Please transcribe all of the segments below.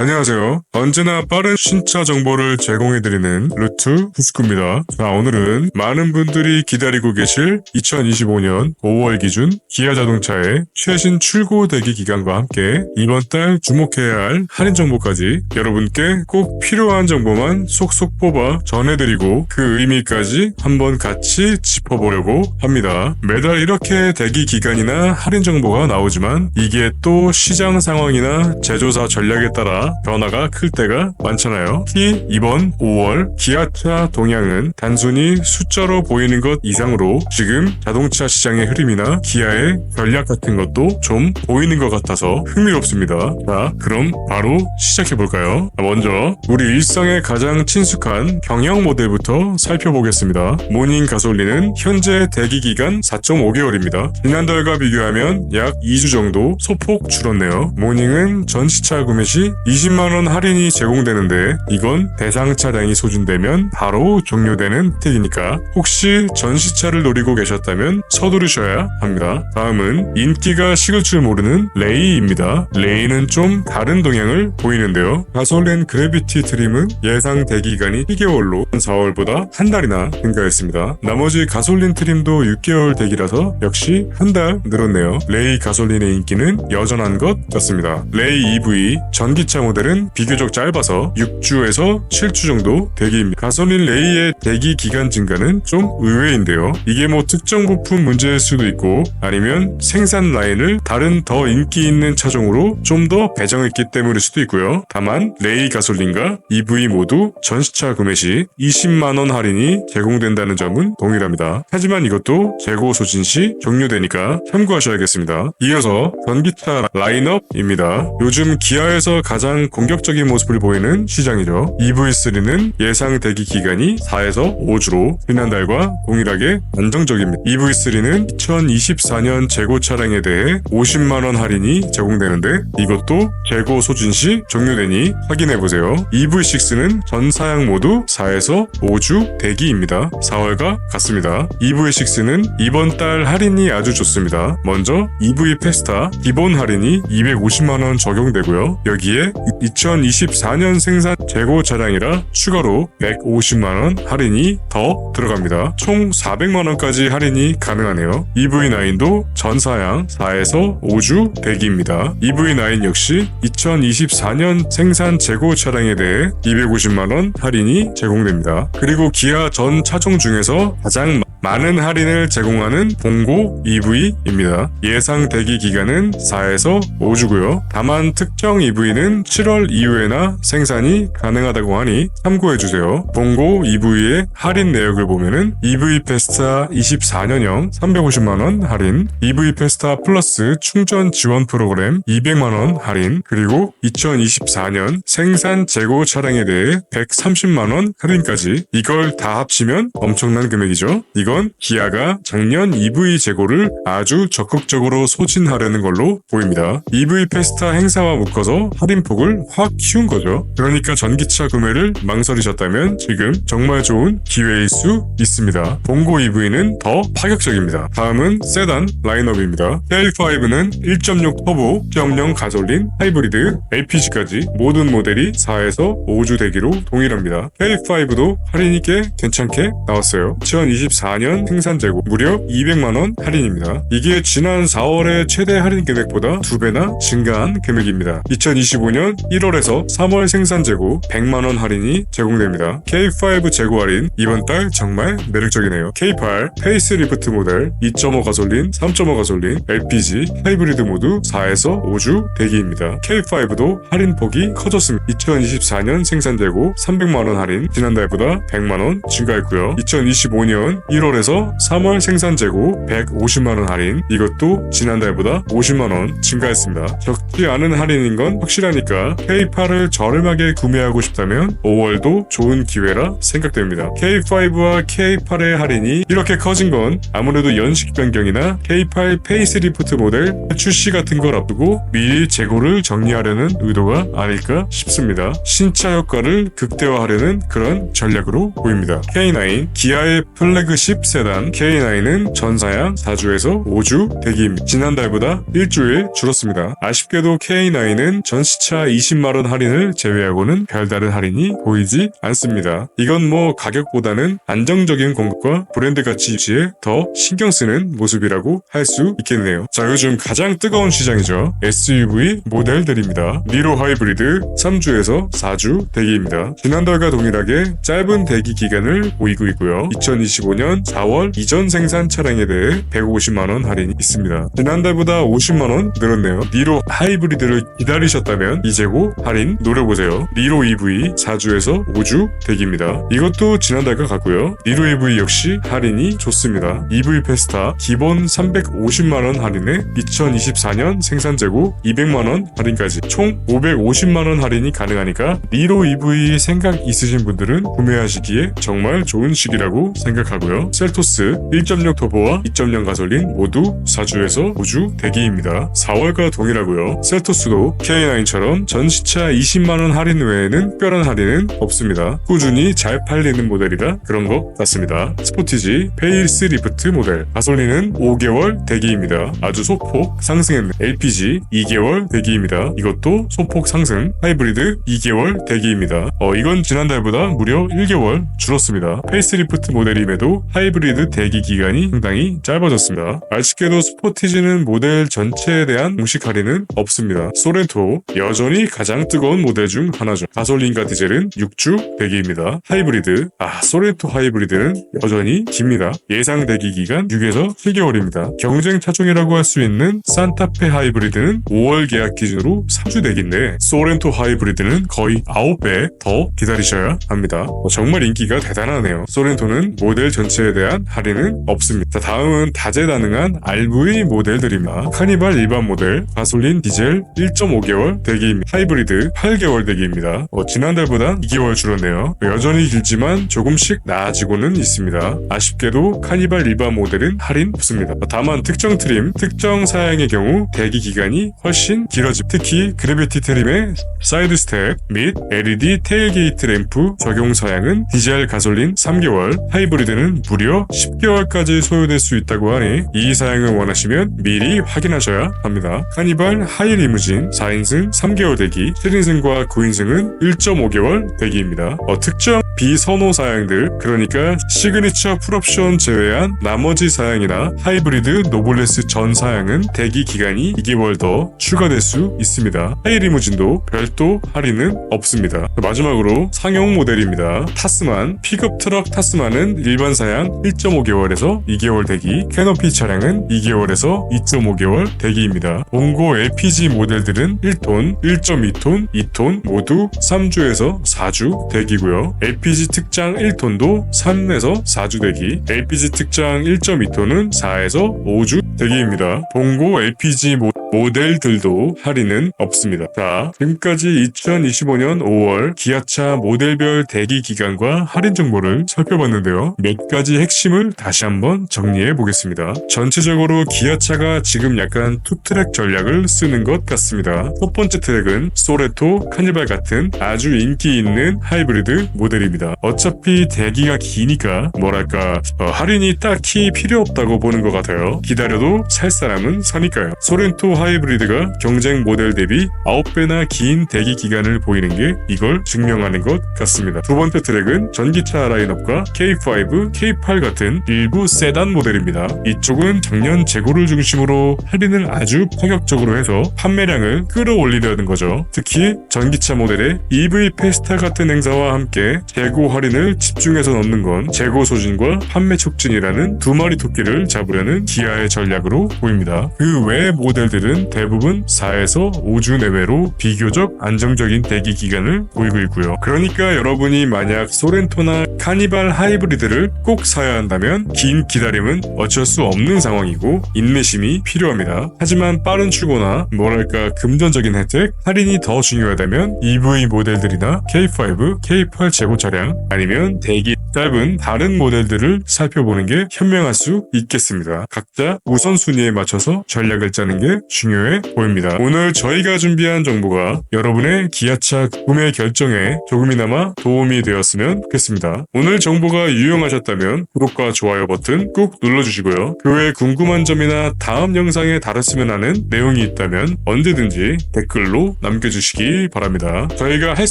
안녕하세요. 언제나 빠른 신차 정보를 제공해드리는 루트 후스쿠입니다. 자, 오늘은 많은 분들이 기다리고 계실 2025년 5월 기준 기아 자동차의 최신 출고 대기 기간과 함께 이번 달 주목해야 할 할인 정보까지 여러분께 꼭 필요한 정보만 속속 뽑아 전해드리고 그 의미까지 한번 같이 짚어보려고 합니다. 매달 이렇게 대기 기간이나 할인 정보가 나오지만 이게 또 시장 상황이나 제조사 전략에 따라 변화가 클 때가 많잖아요. 특히 이번 5월 기아차 동향은 단순히 숫자로 보이는 것 이상으로 지금 자동차 시장의 흐름이나 기아의 전략 같은 것도 좀 보이는 것 같아서 흥미롭습니다. 자, 그럼 바로 시작해 볼까요? 먼저 우리 일상에 가장 친숙한 경영 모델부터 살펴보겠습니다. 모닝 가솔린은 현재 대기 기간 4.5개월입니다. 지난달과 비교하면 약 2주 정도 소폭 줄었네요. 모닝은 전시차 구매 시 20 만원 할인이 제공되는데 이건 대상 차량이 소진되면 바로 종료되는 혜택이니까 혹시 전시차를 노리고 계셨다면 서두르셔야 합니다. 다음은 인기가 식을 줄 모르는 레이입니다. 레이는 좀 다른 동향을 보이는데요. 가솔린 그래비티 트림은 예상 대기 기간이 1개월로 4월보다 한 달이나 증가했습니다. 나머지 가솔린 트림도 6개월 대기라서 역시 한 달 늘었네요. 레이 가솔린의 인기는 여전한 것 같습니다. 레이 EV 전기차 모델은 비교적 짧아서 6주에서 7주 정도 대기입니다. 가솔린 레이의 대기 기간 증가는 좀 의외인데요. 이게 뭐 특정 부품 문제일 수도 있고 아니면 생산 라인을 다른 더 인기 있는 차종으로 좀 더 배정했기 때문일 수도 있고요. 다만 레이 가솔린과 EV 모두 전시차 구매 시 20만원 할인이 제공된다는 점은 동일합니다. 하지만 이것도 재고 소진 시 종료되니까 참고하셔야겠습니다. 이어서 전기차 라인업입니다. 요즘 기아에서 가장 공격적인 모습을 보이는 시장이죠. EV3는 예상 대기 기간이 4에서 5주로 지난달과 동일하게 안정적입니다. EV3는 2024년 재고 차량에 대해 50만원 할인이 제공되는데 이것도 재고 소진 시 종료되니 확인해보세요. EV6는 전 사양 모두 4에서 5주 대기입니다. 4월과 같습니다. EV6는 이번 달 할인이 아주 좋습니다. 먼저 EV 페스타 기본 할인이 250만원 적용되고요. 여기에 2024년 생산 재고 차량이라 추가로 150만원 할인이 더 들어갑니다. 총 400만원까지 할인이 가능하네요. EV9도 전사양 4에서 5주 대기입니다. EV9 역시 2024년 생산 재고 차량에 대해 250만원 할인이 제공됩니다. 그리고 기아 전 차종 중에서 가장 많은 할인을 제공하는 봉고 EV입니다. 예상 대기 기간은 4에서 5주고요. 다만 특정 EV는 7월 이후에나 생산이 가능하다고 하니 참고해주세요. 봉고 EV의 할인 내역을 보면은 EV 페스타 24년형 350만원 할인, EV 페스타 플러스 충전 지원 프로그램 200만원 할인, 그리고 2024년 생산 재고 차량에 대해 130만원 할인까지 이걸 다 합치면 엄청난 금액이죠. 이건 기아가 작년 EV 재고를 아주 적극적으로 소진하려는 걸로 보입니다. EV 페스타 행사와 묶어서 할인폭을 확 키운 거죠. 그러니까 전기차 구매를 망설이셨다면 지금 정말 좋은 기회일 수 있습니다. 봉고 EV는 더 파격적입니다. 다음은 세단 라인업입니다. K5는 1.6 터보, 1.0 가솔린, 하이브리드, LPG까지 모든 모델이 4에서 5주 대기로 동일합니다. K5도 할인이 꽤 괜찮게 나왔어요. 2024년 생산 재고 무려 200만원 할인입니다. 이게 지난 4월의 최대 할인 금액보다 2배나 증가한 금액입니다. 2025년 1월에서 3월 생산 재고 100만원 할인이 제공됩니다. K5 재고 할인 이번 달 정말 매력적이네요. K8 페이스 리프트 모델 2.5 가솔린, 3.5 가솔린, LPG, 하이브리드 모두 4에서 5주 대기입니다. K5도 할인 폭이 커졌습니다. 2024년 생산 재고 300만원 할인 지난달보다 100만원 증가했고요. 2025년 1월 에서 3월 생산 재고 150만원 할인 이것도 지난달보다 50만원 증가했습니다. 적지 않은 할인인 건 확실하니까 K8을 저렴하게 구매하고 싶다면 5월도 좋은 기회라 생각됩니다. K5와 K8의 할인이 이렇게 커진 건 아무래도 연식 변경이나 K8 페이스리프트 모델 출시 같은 걸 앞두고 미리 재고를 정리하려는 의도가 아닐까 싶습니다. 신차 효과를 극대화하려는 그런 전략으로 보입니다. K9 기아의 플래그십 캡 세단 K9은 전사양 4주에서 5주 대기입니다. 지난달보다 일주일 줄었습니다. 아쉽게도 K9은 전시차 20만원 할인을 제외하고는 별다른 할인이 보이지 않습니다. 이건 뭐 가격보다는 안정적인 공급과 브랜드 가치 유지에 더 신경 쓰는 모습이라고 할 수 있겠네요. 자, 요즘 가장 뜨거운 시장이죠. SUV 모델들입니다. 니로 하이브리드 3주에서 4주 대기입니다. 지난달과 동일하게 짧은 대기 기간을 보이고 있고요. 2025년 4월 이전 생산 차량에 대해 150만원 할인이 있습니다. 지난달보다 50만원 늘었네요. 니로 하이브리드를 기다리셨다면 이 재고 할인 노려보세요. 니로 EV 4주에서 5주 대기입니다. 이것도 지난달과 같고요. 니로 EV 역시 할인이 좋습니다. EV 페스타 기본 350만원 할인에 2024년 생산 재고 200만원 할인까지 총 550만원 할인이 가능하니까 니로 EV 생각 있으신 분들은 구매하시기에 정말 좋은 시기라고 생각하고요. 셀토스 1.6 터보와 2.0 가솔린 모두 4주에서 5주 대기입니다. 4월과 동일하고요. 셀토스도 K9처럼 전시차 20만원 할인 외에는 특별한 할인은 없습니다. 꾸준히 잘 팔리는 모델이라 그런 것 같습니다. 스포티지 페일스 리프트 모델 가솔린은 5개월 대기입니다. 아주 소폭 상승했네. LPG 2개월 대기입니다. 이것도 소폭 상승. 하이브리드 2개월 대기입니다. 어 이건 지난달보다 무려 1개월 줄었습니다. 페이스리프트 모델임에도 하이 브리드 대기 기간이 상당히 짧아졌습니다. 아쉽게도 스포티지는 모델 전체에 대한 공식 할인은 없습니다. 소렌토 여전히 가장 뜨거운 모델 중 하나죠. 가솔린과 디젤은 6주 대기입니다. 하이브리드 아 소렌토 하이브리드는 여전히 깁니다. 예상 대기 기간 6에서 7개월입니다. 경쟁 차종이라고 할 수 있는 산타페 하이브리드는 5월 계약 기준으로 3주 대기인데 소렌토 하이브리드는 거의 9배 더 기다리셔야 합니다. 어, 정말 인기가 대단하네요. 소렌토는 모델 전체에 대한 할인은 없습니다. 자, 다음은 다재다능한 RV 모델들입니다. 카니발 일반 모델, 가솔린 디젤 1.5개월 대기입니다. 하이브리드 8개월 대기입니다. 어, 지난달보다 2개월 줄었네요. 여전히 길지만 조금씩 나아지고는 있습니다. 아쉽게도 카니발 일반 모델은 할인 없습니다. 다만 특정 트림, 특정 사양의 경우 대기 기간이 훨씬 길어집 특히 그래비티 트림의 사이드 스택 및 LED 테일게이트 램프 적용 사양은 디젤 가솔린 3개월, 하이브리드는 무려 10개월까지 소요될 수 있다고 하니 이 사양을 원하시면 미리 확인하셔야 합니다. 카니발 하이 리무진 4인승 3개월 대기, 7인승과 9인승은 1.5개월 대기입니다. 어, 특정 비선호 사양들 그러니까 시그니처 풀옵션 제외한 나머지 사양이나 하이브리드 노블레스 전 사양은 대기 기간이 2개월 더 추가될 수 있습니다. 하이 리무진도 별도 할인은 없습니다. 마지막으로 상용 모델입니다. 타스만 픽업 트럭 타스만은 일반 사양 1.5개월에서 2개월 대기, 캐노피 차량은 2개월에서 2.5개월 대기입니다. 봉고 LPG 모델들은 1톤, 1.2톤, 2톤 모두 3주에서 4주 대기고요. LPG 특장 1톤도 3에서 4주 대기, LPG 특장 1.2톤은 4에서 5주 대기입니다. 봉고 LPG 모, 모델들도 할인은 없습니다. 자, 지금까지 2025년 5월 기아차 모델별 대기 기간과 할인 정보를 살펴봤는데요. 몇 가지 핵심을 다시 한번 정리해 보겠습니다. 전체적으로 기아차가 지금 약간 투트랙 전략을 쓰는 것 같습니다. 첫 번째 트랙은 소레토, 카니발 같은 아주 인기 있는 하이브리드 모델입니다. 어차피 대기가 기니까 뭐랄까 어, 할인이 딱히 필요 없다고 보는 것 같아요. 기다려도 살 사람은 사니까요. 소렌토 하이브리드가 경쟁 모델 대비 9배나 긴 대기 기간을 보이는 게 이걸 증명하는 것 같습니다. 두 번째 트랙은 전기차 라인업과 K5, K8 같은 일부 세단 모델입니다. 이쪽은 작년 재고를 중심으로 할인을 아주 파격적으로 해서 판매량을 끌어올리려는 거죠. 특히 전기차 모델의 EV 페스타 같은 행사와 함께 재고 할인을 집중해서 넣는 건 재고 소진과 판매 촉진이라는 두 마리 토끼를 잡으려는 기아의 전략으로 보입니다. 그 외 모델들은 대부분 4에서 5주 내외로 비교적 안정적인 대기 기간을 보이고 있고요. 그러니까 여러분이 만약 소렌토나 카니발 하이브리드를 꼭 사야 한다면 긴 기다림은 어쩔 수 없는 상황이고 인내심이 필요합니다. 하지만 빠른 출고나 뭐랄까 금전적인 혜택, 할인이 더 중요하다면 EV 모델들이나 K5, K8 재고 차량 아니면 대기 짧은 다른 모델들을 살펴보는 게 현명할 수 있겠습니다. 각자 우선순위에 맞춰서 전략을 짜는 게 중요해 보입니다. 오늘 저희가 준비한 정보가 여러분의 기아차 구매 결정에 조금이나마 도움이 되었으면 좋겠습니다. 오늘 정보가 유용하셨다면 구독과 좋아요 버튼 꾹 눌러주시고요. 그 외에 궁금한 점이나 다음 영상에 다뤘으면 하는 내용이 있다면 언제든지 댓글로 남겨주시기 바랍니다. 저희가 할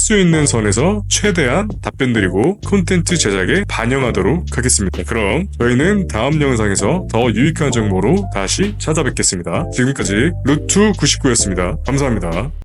수 있는 선에서 최대한 답변드리고 콘텐츠 제작에 반영하도록 하겠습니다. 그럼 저희는 다음 영상에서 더 유익한 정보로 다시 찾아뵙겠습니다. 지금까지 루트 99였습니다. 감사합니다.